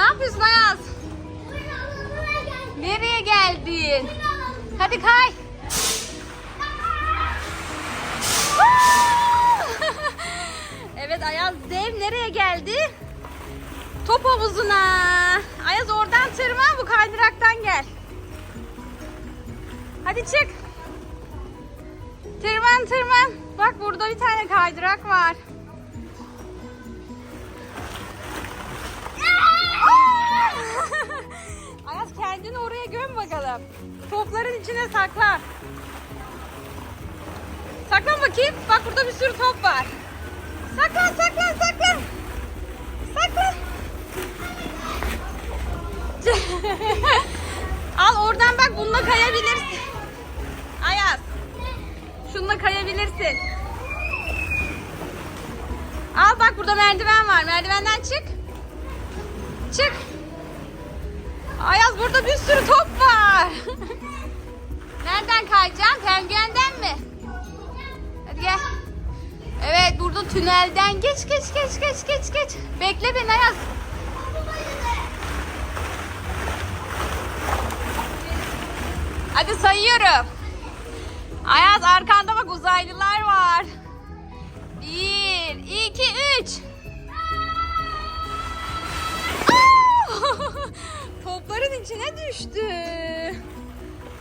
Ne yapıyorsun Ayaz? Nereye geldin? Hadi kay. evet Ayaz dev nereye geldi? Top havuzuna. Ayaz oradan tırman bu kaydıraktan gel. Hadi çık. Tırman tırman. Bak burada bir tane kaydırak var. Ayaz kendini oraya göm bakalım. Topların içine sakla. Saklan bakayım. Bak burada bir sürü top var. Saklan saklan saklan. Saklan. Al oradan bak bununla kayabilirsin. Ayaz. Şununla kayabilirsin. Al bak burada merdiven var. Merdivenden. Çık. Sürü top var. Nereden kayacaksın? Penguenden mi? Hadi gel. Evet burada tünelden geç geç geç geç geç geç. Bekle beni Ayaz. Hadi sayıyorum. Ayaz arkanda bak uzaylılar var. Bir, iki, üç. Düştü.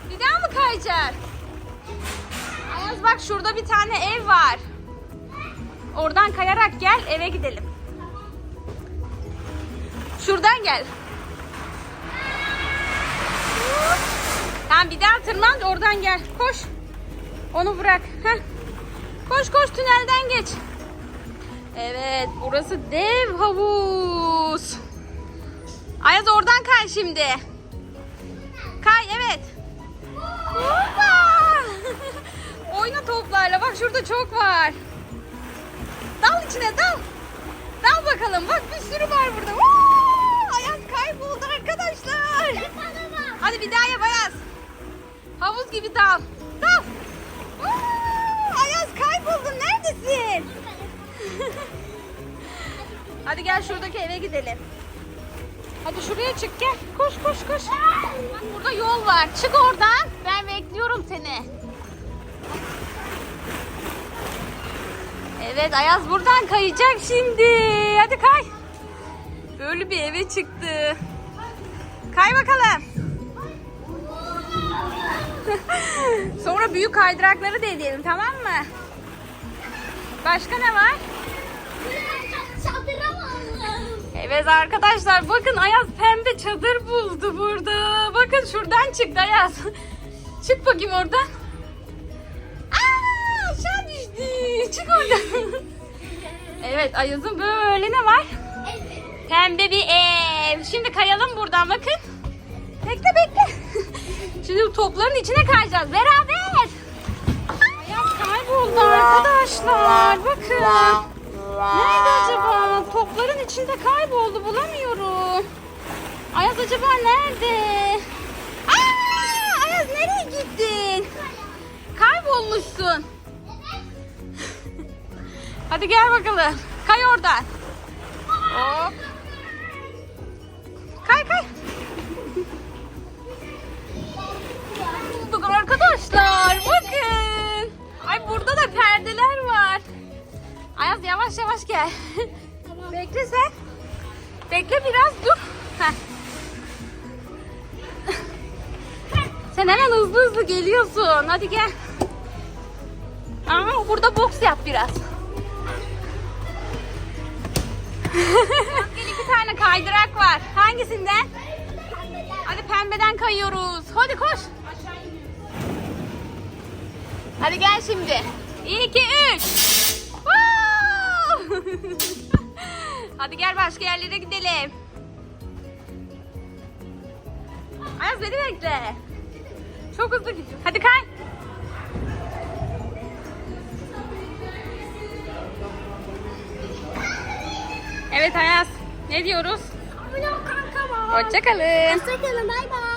Bir daha mı kayacak? Ayaz bak şurada bir tane ev var. Oradan kayarak gel eve gidelim. Şuradan gel. Tamam bir daha tırman oradan gel. Koş. Onu bırak. Heh. Koş koş tünelden geç. Evet burası dev havuz. Ayaz oradan kay şimdi. Şurada çok var. Dal içine dal. Dal bakalım bak bir sürü var burada. Woo! Ayaz kayboldu arkadaşlar. Hadi bir daha yap Ayaz. Havuz gibi dal. Dal. Ayaz kayboldun neredesin? Hadi gel şuradaki eve gidelim. Hadi şuraya çık gel. Koş koş koş. Burada yol var. Çık oradan. Ben bekliyorum seni. Evet Ayaz buradan kayacak şimdi. Hadi kay. Böyle bir eve çıktı. Kay bakalım. Sonra büyük kaydırakları deneyelim tamam mı? Başka ne var? Evet arkadaşlar bakın Ayaz pembe çadır buldu burada. Bakın şuradan çıktı Ayaz. Çık bakayım oradan. Aa, aşağı düştü. Çık oradan. Evet Ayaz'ın böyle ne var? Pembe bir ev. Şimdi kayalım buradan bakın. Bekle bekle. Şimdi topların içine kayacağız beraber. Ayaz kayboldu arkadaşlar. Bakın. Nerede acaba? Topların içinde kayboldu. Bulamıyorum. Ayaz acaba nerede? Hadi gel bakalım. Kay oradan. Hop. Kay kay. Bulduk arkadaşlar. Bakın. Ay burada da perdeler var. Ayaz yavaş yavaş gel. Bekle sen. Bekle biraz dur. Heh. Sen hemen hızlı hızlı geliyorsun. Hadi gel. Aa, burada boks yap biraz. Gel iki tane kaydırak var. Hangisinden? Hadi pembeden kayıyoruz. Hadi koş. Hadi gel şimdi. 2 3. Hadi gel başka yerlere gidelim. Ayaz beni bekle. Çok hızlı gidiyor. Hadi kay. Evet Ayaz. Ne diyoruz? Abone ol kankama. Hoşçakalın. Hoşçakalın bay bay.